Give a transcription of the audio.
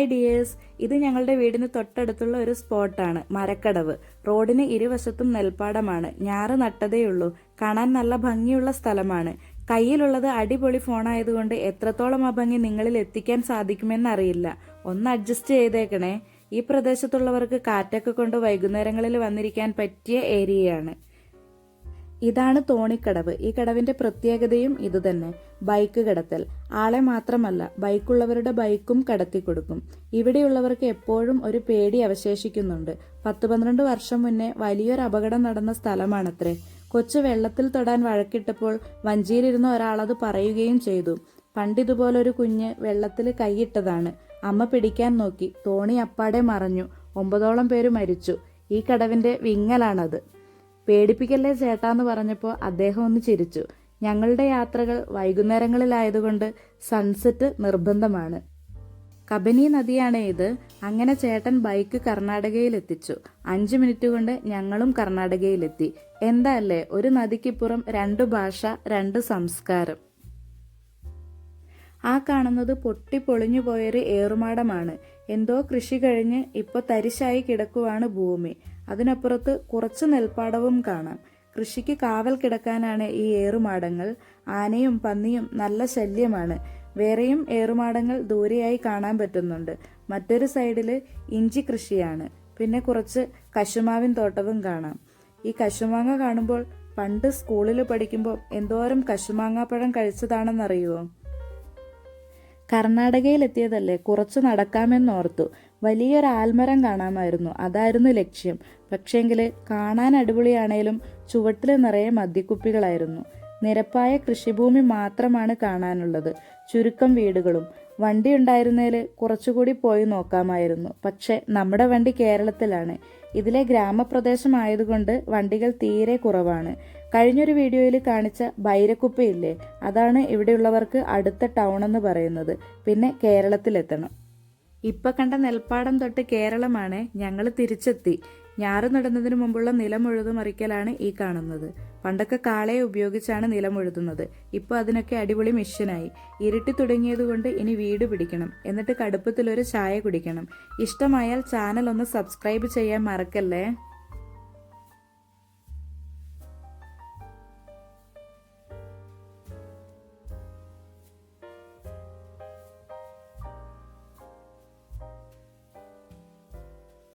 Hi dears ഇത് ഞങ്ങളുടെ വീടിന് തൊട്ടടുത്തുള്ള ഒരു സ്പോട്ടാണ്. മരക്കടവ്. റോഡിന് ഇരുവശത്തും നെൽപ്പാടമാണ്. ഞാറ് നട്ടതേയുള്ളൂ. കാണാൻ നല്ല ഭംഗിയുള്ള സ്ഥലമാണ്. കയ്യിലുള്ളത് അടിപൊളി ഫോണായതുകൊണ്ട് എത്രത്തോളം ആ ഭംഗി നിങ്ങളിൽ എത്തിക്കാൻ സാധിക്കുമെന്നറിയില്ല. ഒന്ന് അഡ്ജസ്റ്റ് ചെയ്തേക്കണേ. ഈ പ്രദേശത്തുള്ളവർക്ക് കാറ്റൊക്കെ കൊണ്ട് വൈകുന്നേരങ്ങളിൽ വന്നിരിക്കാൻ പറ്റിയ ഏരിയയാണ് ഇതാണ് തോണിക്കടവ്. ഈ കടവിന്റെ പ്രത്യേകതയും ഇതുതന്നെ. ബൈക്ക് കടത്തൽ. ആളെ മാത്രമല്ല ബൈക്കുള്ളവരുടെ ബൈക്കും കടത്തി കൊടുക്കും ഇവിടെയുള്ളവർക്ക് എപ്പോഴും ഒരു പേടി അവശേഷിക്കുന്നുണ്ട്. പത്ത് പന്ത്രണ്ട് വർഷം മുന്നേ വലിയൊരു അപകടം നടന്ന സ്ഥലമാണത്രേ. കൊച്ചു വെള്ളത്തിൽ തൊടാൻ വഴക്കിട്ടപ്പോൾ വഞ്ചിയിലിരുന്ന ഒരാളത് പറയുകയും ചെയ്തു. പണ്ടിതുപോലൊരു കുഞ്ഞ് വെള്ളത്തിൽ കൈയിട്ടതാണ്. അമ്മ പിടിക്കാൻ നോക്കി. തോണി അപ്പാടെ മറഞ്ഞു. ഒമ്പതോളം പേര് മരിച്ചു. ഈ കടവിന്റെ വിങ്ങലാണത്. പേടിപ്പിക്കല്ലേ ചേട്ടാന്ന് പറഞ്ഞപ്പോൾ അദ്ദേഹം ഒന്ന് ചിരിച്ചു. ഞങ്ങളുടെ യാത്രകൾ വൈകുന്നേരങ്ങളിലായതുകൊണ്ട് സൺസെറ്റ് നിർബന്ധമാണ്. കബനി നദിയാണ് ഇത്. അങ്ങനെ ചേട്ടൻ ബൈക്ക് കർണാടകയിൽ എത്തിച്ചു അഞ്ചു മിനിറ്റ് കൊണ്ട് ഞങ്ങളും കർണാടകയിലെത്തി. എന്താ അല്ലേ? ഒരു നദിക്കിപ്പുറം രണ്ട് ഭാഷ രണ്ട് സംസ്കാരം. ആ കാണുന്നത് പൊട്ടി പൊളിഞ്ഞു പോയൊരു ഏറുമാടമാണ്. എന്തോ കൃഷി കഴിഞ്ഞ് ഇപ്പൊ തരിശായി കിടക്കുവാണ് ഭൂമി. അതിനപ്പുറത്ത് കുറച്ച് നെൽപ്പാടവും കാണാം. കൃഷിക്ക് കാവൽ കിടക്കാനാണ് ഈ ഏറുമാടങ്ങൾ. ആനയും പന്നിയും നല്ല ശല്യമാണ്. വേറെയും ഏറുമാടങ്ങൾ ദൂരെയായി കാണാൻ പറ്റുന്നുണ്ട്. മറ്റൊരു സൈഡിൽ ഇഞ്ചി കൃഷിയാണ്. പിന്നെ കുറച്ച് കശുമാവിൻ തോട്ടവും കാണാം. ഈ കശുമാങ്ങ കാണുമ്പോൾ പണ്ട് സ്കൂളിൽ പഠിക്കുമ്പോൾ എന്തോരം കശുമാങ്ങാപ്പഴം കഴിച്ചതാണെന്നറിയുമോ കർണാടകയിലെത്തിയതല്ലേ? കുറച്ച് നടക്കാമെന്നോർത്തു. വലിയൊരു ആൽമരം കാണാമായിരുന്നു. അതായിരുന്നു ലക്ഷ്യം. പക്ഷേങ്കിൽ കാണാൻ അടിപൊളിയാണേലും ചുവട്ടിൽ നിറയെ മദ്യക്കുപ്പികളായിരുന്നു. നിരപ്പായ കൃഷിഭൂമി മാത്രമാണ് കാണാനുള്ളത്. ചുരുക്കം വീടുകളും. വണ്ടി ഉണ്ടായിരുന്നതിൽ കുറച്ചുകൂടി പോയി നോക്കാമായിരുന്നു. പക്ഷെ നമ്മുടെ വണ്ടി കേരളത്തിലാണ്. ഇതിലെ ഗ്രാമപ്രദേശമായതുകൊണ്ട് വണ്ടികൾ തീരെ കുറവാണ്. കഴിഞ്ഞൊരു വീഡിയോയിൽ കാണിച്ച ബൈരക്കുപ്പയില്ലേ? അതാണ് ഇവിടെയുള്ളവർക്ക് അടുത്ത ടൗൺ എന്ന് പറയുന്നത്. പിന്നെ കേരളത്തിലെത്തണം. ഇപ്പൊ കണ്ട നെൽപ്പാടം തൊട്ട് കേരളമാണ് ഞങ്ങൾ തിരിച്ചെത്തി. ഞാറ് നടുന്നതിന് മുമ്പുള്ള നിലം ഈ കാണുന്നത്. പണ്ടൊക്കെ കാളയെ ഉപയോഗിച്ചാണ് നിലം ഉഴുതുന്നത്. ഇപ്പോൾ അതിനൊക്കെ അടിപൊളി മിഷനായി ഇരുട്ടി തുടങ്ങിയതുകൊണ്ട് ഇനി വീട് പിടിക്കണം. എന്നിട്ട് കടുപ്പത്തിലൊരു ചായ കുടിക്കണം. ഇഷ്ടമായാൽ ചാനൽ ഒന്ന് സബ്സ്ക്രൈബ് ചെയ്യാൻ മറക്കല്ലേ?